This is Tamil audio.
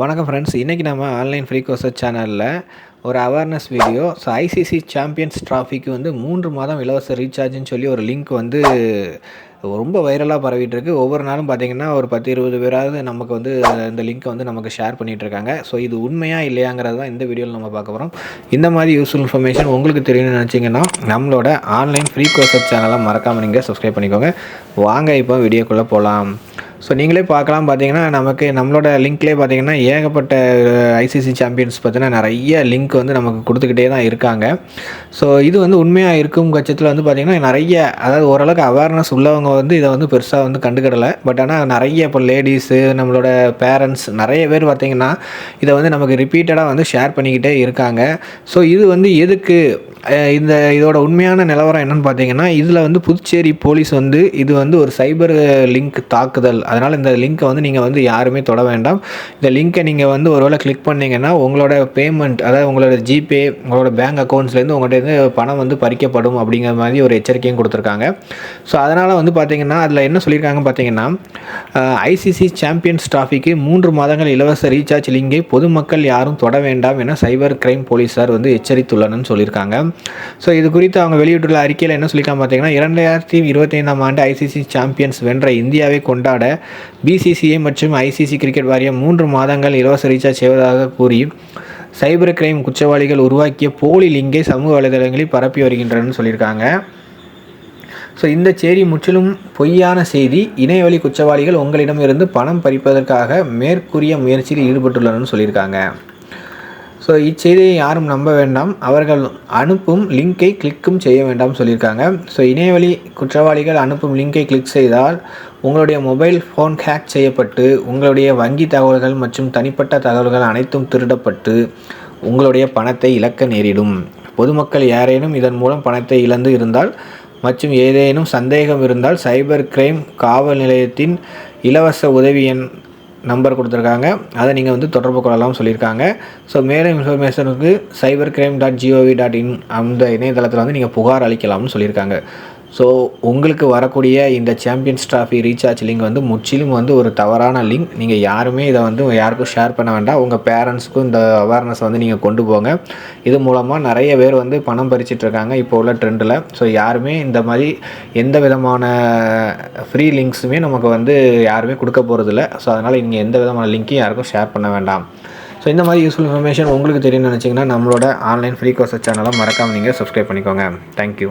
வணக்கம் ஃப்ரெண்ட்ஸ் இன்றைக்கி நம்ம ஆன்லைன் ஃப்ரீ கோர்சஸ் சேனலில் ஒரு awareness video so ICC champions traffic வந்து மூன்று மாதம் இலவச ரீசார்ஜ்னு சொல்லி ஒரு லிங்க் வந்து ரொம்ப வைரலாக பரவிட்டு இருக்கு ஒவ்வொரு நாளும் பார்த்திங்கன்னா ஒரு பத்து இருபது பேராவது நமக்கு வந்து இந்த லிங்க்கை வந்து நமக்கு ஷேர் பண்ணிகிட்டு இருக்காங்க ஸோ இது உண்மையாக இல்லையாங்கிறது தான் இந்த வீடியோவில் நம்ம பார்க்க போகிறோம் இந்த மாதிரி யூஸ்ஃபுல் இன்ஃபர்மேஷன் உங்களுக்கு தெரியணும்னு நினச்சிங்கன்னா நம்மளோட ஆன்லைன் ஃப்ரீ கோர்சஸ் சேனலை மறக்காமல் நீங்கள் சப்ஸ்கிரைப் பண்ணிக்கோங்க. வாங்க இப்போ வீடியோக்குள்ளே போகலாம் ஸோ நீங்களே பார்க்கலாம். பார்த்தீங்கன்னா நமக்கு நம்மளோட லிங்க்லேயே பார்த்தீங்கன்னா ஏகப்பட்ட ஐசிசி சாம்பியன்ஸ் பார்த்தீங்கன்னா நிறைய லிங்க் வந்து நமக்கு கொடுத்துக்கிட்டே தான் இருக்காங்க. ஸோ இது வந்து உண்மையாக இருக்கும் பட்சத்தில் வந்து பார்த்திங்கன்னா நிறைய அதாவது ஓரளவுக்கு அவேர்னஸ் உள்ளவங்க வந்து இதை வந்து பெருசாக வந்து கண்டுக்கிடலை. பட் ஆனால் நிறைய இப்போ லேடிஸு நம்மளோட பேரண்ட்ஸ் நிறைய பேர் பார்த்திங்கன்னா இதை வந்து நமக்கு ரிப்பீட்டடாக வந்து ஷேர் பண்ணிக்கிட்டே இருக்காங்க. ஸோ இது வந்து எதுக்கு இந்த இதோட உண்மையான நிலவரம் என்னென்னு பார்த்தீங்கன்னா இதில் வந்து புதுச்சேரி போலீஸ் வந்து இது வந்து ஒரு சைபர் லிங்க் தாக்குதல் அதனால் இந்த லிங்க்கை வந்து நீங்கள் வந்து யாருமே தொட வேண்டாம். இந்த லிங்க்கை நீங்கள் வந்து ஒருவேளை கிளிக் பண்ணிங்கன்னா உங்களோட பேமெண்ட் அதாவது உங்களோட ஜிபே உங்களோட பேங்க் அக்கௌண்ட்ஸ்லேருந்து உங்கள்கிட்ட பணம் வந்து பறிக்கப்படும் அப்படிங்கிற மாதிரி ஒரு எச்சரிக்கையும் கொடுத்துருக்காங்க. ஸோ அதனால் வந்து பார்த்திங்கன்னா அதில் என்ன சொல்லியிருக்காங்க பார்த்தீங்கன்னா ஐசிசி சாம்பியன்ஸ் ட்ராஃபிக்கு மூன்று மாதங்கள் இலவச ரீசார்ஜ் லிங்கை பொதுமக்கள் யாரும் தொட வேண்டாம் என சைபர் கிரைம் போலீஸார் வந்து எச்சரித்துள்ளனன்னு சொல்லியிருக்காங்க. ஸோ இது குறித்து அவங்க வெளியிட்டுள்ள அறிக்கையில் என்ன சொல்லியிருக்காங்க பார்த்தீங்கன்னா இரண்டாயிரத்தி இருபத்தைந்தாம் ஆண்டு ஐசிசி சாம்பியன்ஸ் வென்ற இந்தியாவை கொண்டாட பிசிசிஐ மற்றும் ஐசிசி கிரிக்கெட் வாரியம் மூன்று மாதங்கள் இலவச ரீசார்ஜ் செய்வதாக கூறி சைபர் கிரைம் குற்றவாளிகள் உருவாக்கிய போலி லிங்கை சமூக வலைதளங்களில் பரப்பி வருகின்றனர் சொல்லியிருக்காங்க. ஸோ இந்த செய்தி முற்றிலும் பொய்யான செய்தி. இணையவழி குற்றவாளிகள் உங்களிடமிருந்து பணம் பறிப்பதற்காக மேற்கூறிய முயற்சியில் ஈடுபட்டுள்ளனர் சொல்லியிருக்காங்க. ஸோ இச்செய்தியை யாரும் நம்ப வேண்டாம். அவர்கள் அனுப்பும் லிங்கை கிளிக்கும் செய்ய வேண்டாம் சொல்லியிருக்காங்க. ஸோ இணையவழி குற்றவாளிகள் அனுப்பும் லிங்கை கிளிக் செய்தால் உங்களுடைய மொபைல் ஃபோன் ஹேக் செய்யப்பட்டு உங்களுடைய வங்கி தகவல்கள் மற்றும் தனிப்பட்ட தகவல்கள் அனைத்தும் திருடப்பட்டு உங்களுடைய பணத்தை இழக்க நேரிடும். பொதுமக்கள் யாரேனும் இதன் மூலம் பணத்தை இழந்து இருந்தால் மற்றும் ஏதேனும் சந்தேகம் இருந்தால் சைபர் கிரைம் காவல் நிலையத்தின் இலவச உதவி எண் நம்பர் கொடுத்துருக்காங்க. அதை நீங்கள் வந்து தொடர்பு கொள்ளலாம் சொல்லியிருக்காங்க. ஸோ மேலும் இன்ஃபர்மேஷனுக்கு cyber crime dot GOV dot in அந்த இணையதளத்தில் வந்து நீங்கள் புகார் அளிக்கலாம்னு சொல்லியிருக்காங்க. ஸோ உங்களுக்கு வரக்கூடிய இந்த சாம்பியன்ஸ் ட்ராஃபி ரீசார்ஜ் லிங்க் வந்து முற்றிலும் வந்து ஒரு தவறான லிங்க் நீங்கள் யாருமே இதை வந்து யாருக்கும் ஷேர் பண்ண வேண்டாம். உங்கள் பேரண்ட்ஸ்க்கும் இந்த அவேர்னஸ் வந்து நீங்கள் கொண்டு போங்க. இது மூலமாக நிறைய பேர் வந்து பணம் பறிச்சிட்ருக்காங்க இப்போ உள்ள ட்ரெண்டில் ஸோ யாருமே இந்த மாதிரி எந்த விதமான ஃப்ரீ லிங்க்ஸுமே நமக்கு வந்து யாருமே கொடுக்க போகிறதில்ல ஸோ அதனால் நீங்கள் எந்த விதமான லிங்க்கையும் யாருக்கும் ஷேர் பண்ண வேண்டாம். ஸோ இந்த மாதிரி யூஸ்ஃபுல் இன்ஃபர்மேஷன் உங்களுக்கு தெரியும்னு நினச்சிங்கன்னா நம்மளோட ஆன்லைன் ஃப்ரீ கோர்ஸ் சேனலை மறக்காமல் நீங்கள் சப்ஸ்கிரைப் பண்ணிக்கோங்க. தேங்க்யூ